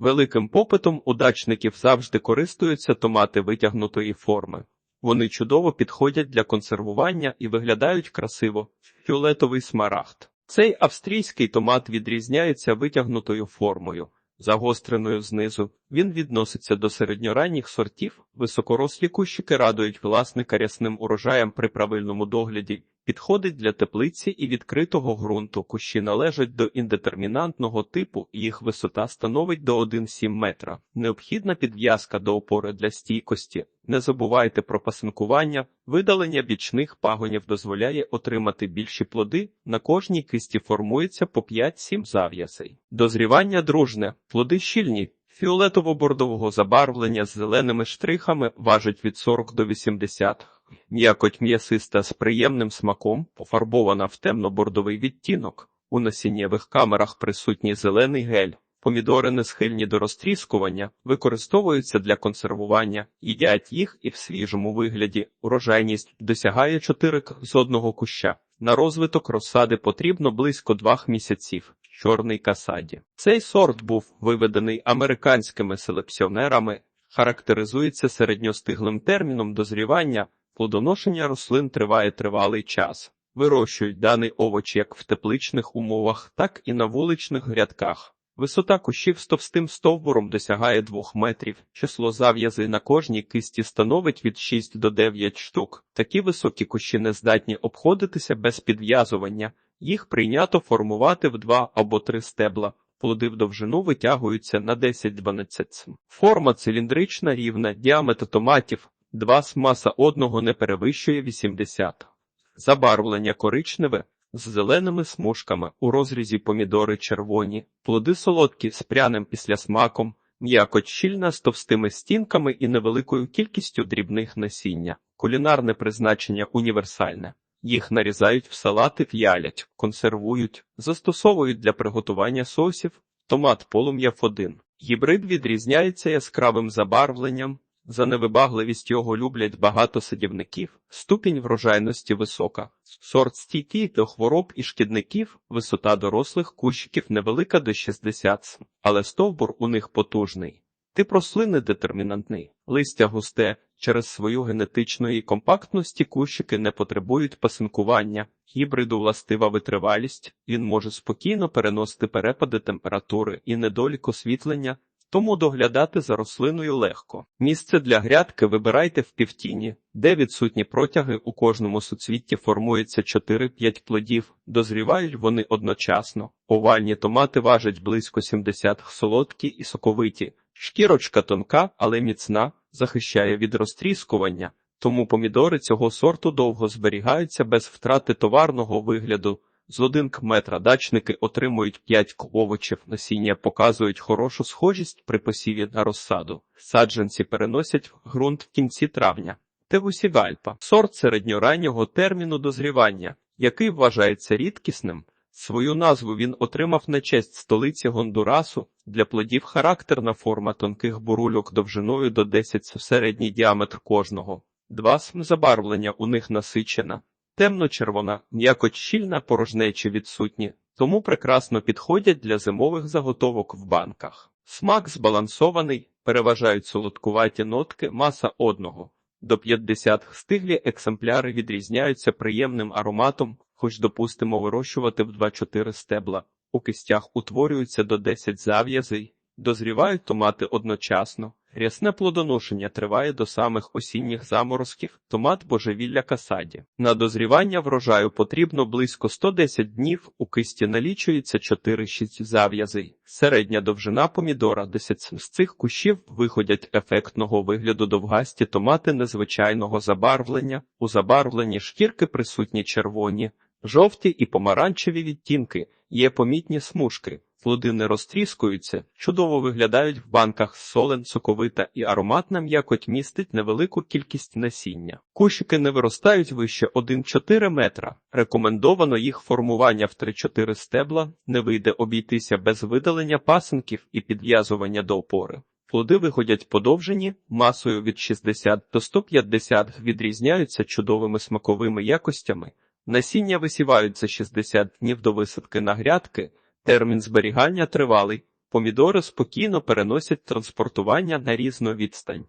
Великим попитом удачників завжди користуються томати витягнутої форми. Вони чудово підходять для консервування і виглядають красиво. Фіолетовий смарагд. Цей австрійський томат відрізняється витягнутою формою, загостреною знизу. Він відноситься до середньоранніх сортів. Високорослі кущики радують власника рясним урожаєм при правильному догляді. Підходить для теплиці і відкритого ґрунту. Кущі належать до індетермінантного типу, їх висота становить до 1,7 метра. Необхідна підв'язка до опори для стійкості. Не забувайте про пасинкування. Видалення бічних пагонів дозволяє отримати більші плоди. На кожній кисті формується по 5-7 зав'язей. Дозрівання дружне, плоди щільні. Фіолетово-бордового забарвлення з зеленими штрихами важить від 40 до 80. М'якоть м'ясиста з приємним смаком, пофарбована в темно-бордовий відтінок. У насіннєвих камерах присутній зелений гель. Помідори не схильні до розтріскування, використовуються для консервування, їдять їх і в свіжому вигляді. Урожайність досягає 4 з одного куща. На розвиток розсади потрібно близько двох місяців. Чорний касаді. Цей сорт був виведений американськими селекціонерами, характеризується середньостиглим терміном дозрівання. Плодоношення рослин триває тривалий час. Вирощують даний овоч як в тепличних умовах, так і на вуличних грядках. Висота кущів з товстим стовбуром досягає 2 метрів. Число зав'язей на кожній кисті становить від 6 до 9 штук. Такі високі кущі не здатні обходитися без підв'язування. Їх прийнято формувати в два або три стебла. Плоди в довжину витягуються на 10-12 см. Форма циліндрична рівна, діаметр томатів 2 с маса одного не перевищує 80. Забарвлення коричневе з зеленими смужками у розрізі помідори червоні, плоди солодкі з пряним післясмаком, м'якоть щільна з товстими стінками і невеликою кількістю дрібних насіння. Кулінарне призначення універсальне. Їх нарізають в салати, в'ялять, консервують, застосовують для приготування сосів, томат полум'я F1. Гібрид відрізняється яскравим забарвленням, за невибагливість його люблять багато садівників, ступінь врожайності висока, сорт стійкий до хвороб і шкідників, висота дорослих кущиків невелика до 60 см, але стовбур у них потужний. Тип рослини детермінантний, листя густе, через свою генетичної компактності кущики не потребують пасинкування, гібриду властива витривалість, він може спокійно переносити перепади температури і недолік освітлення, тому доглядати за рослиною легко. Місце для грядки вибирайте в півтіні, де відсутні протяги у кожному суцвітті формується 4-5 плодів, дозрівають вони одночасно. Овальні томати важать близько 70 солодкі і соковиті. Шкірочка тонка, але міцна, захищає від розтріскування, тому помідори цього сорту довго зберігаються без втрати товарного вигляду. З один метра дачники отримують 5 овочів, насіння показують хорошу схожість при посіві на розсаду. Саджанці переносять ґрунт в кінці травня. Тевусігальпа – сорт середньораннього терміну дозрівання, який вважається рідкісним. Свою назву він отримав на честь столиці Гондурасу. Для плодів характерна форма тонких бурульок довжиною до 10 середній діаметр кожного. Два см забарвлення у них насичена. Темно-червона, м'якоть щільна порожнечі відсутні, тому прекрасно підходять для зимових заготовок в банках. Смак збалансований, переважають солодкуваті нотки, маса одного. До 50 стиглі екземпляри відрізняються приємним ароматом, хоч допустимо вирощувати в 2-4 стебла. У кистях утворюються до 10 зав'язей, дозрівають томати одночасно. Рясне плодоношення триває до самих осінніх заморозків, томат божевілля касаді. На дозрівання врожаю потрібно близько 110 днів, у кисті налічується 4-6 зав'язей. Середня довжина помідора 10 з цих кущів виходять ефектного вигляду довгасті томати незвичайного забарвлення, у забарвленні шкірки присутні червоні, жовті і помаранчеві відтінки, є помітні смужки. Плоди не розтріскуються, чудово виглядають в банках солен, соковита і ароматна м'якоть містить невелику кількість насіння. Кущики не виростають вище 1-4 метра. Рекомендовано їх формування в 3-4 стебла, не вийде обійтися без видалення пасинків і підв'язування до опори. Плоди виходять подовжені, масою від 60 до 150 відрізняються чудовими смаковими якостями. Насіння висіваються за 60 днів до висадки на грядки. Термін зберігання тривалий. Помідори спокійно переносять транспортування на різну відстань.